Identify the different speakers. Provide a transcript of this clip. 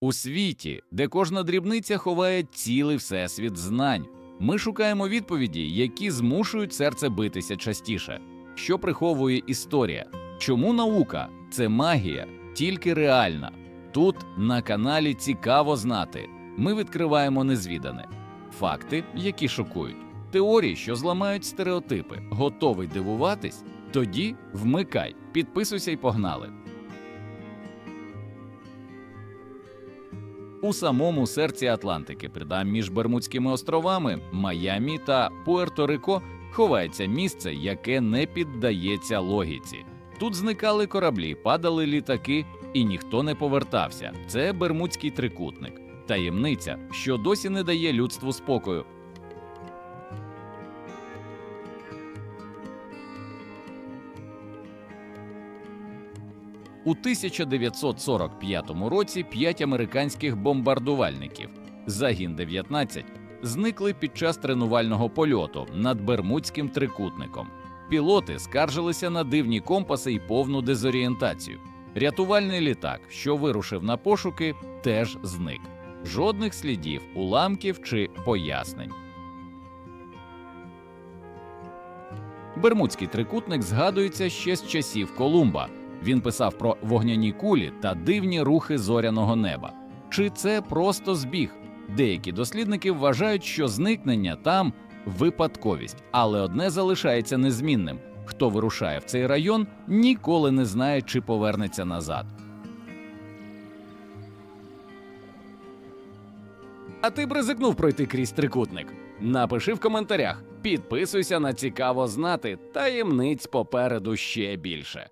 Speaker 1: У світі, де кожна дрібниця ховає цілий всесвіт знань, ми шукаємо відповіді, які змушують серце битися частіше. Що приховує історія? Чому наука це магія, тільки реальна? Тут на каналі цікаво знати. Ми відкриваємо незвідане факти, які шокують, теорії, що зламають стереотипи. Готовий дивуватись? Тоді вмикай, підписуйся і погнали. У самому серці Атлантики, придам між Бермудськими островами, Майамі та Пуерто-Рико, ховається місце, яке не піддається логіці. Тут зникали кораблі, падали літаки, і ніхто не повертався. Це Бермудський трикутник, таємниця, що досі не дає людству спокою. У 1945 році п'ять американських бомбардувальників, загін 19, зникли під час тренувального польоту над Бермудським трикутником. Пілоти скаржилися на дивні компаси і повну дезорієнтацію. Рятувальний літак, що вирушив на пошуки, теж зник. Жодних слідів, уламків чи пояснень. Бермудський трикутник згадується ще з часів Колумба. Він писав про вогняні кулі та дивні рухи зоряного неба. Чи це просто збіг? Деякі дослідники вважають, що зникнення там випадковість, але одне залишається незмінним: хто вирушає в цей район, ніколи не знає, чи повернеться назад. А ти б ризикнув пройти крізь трикутник? Напиши в коментарях, підписуйся на цікаво знати, таємниць попереду ще більше.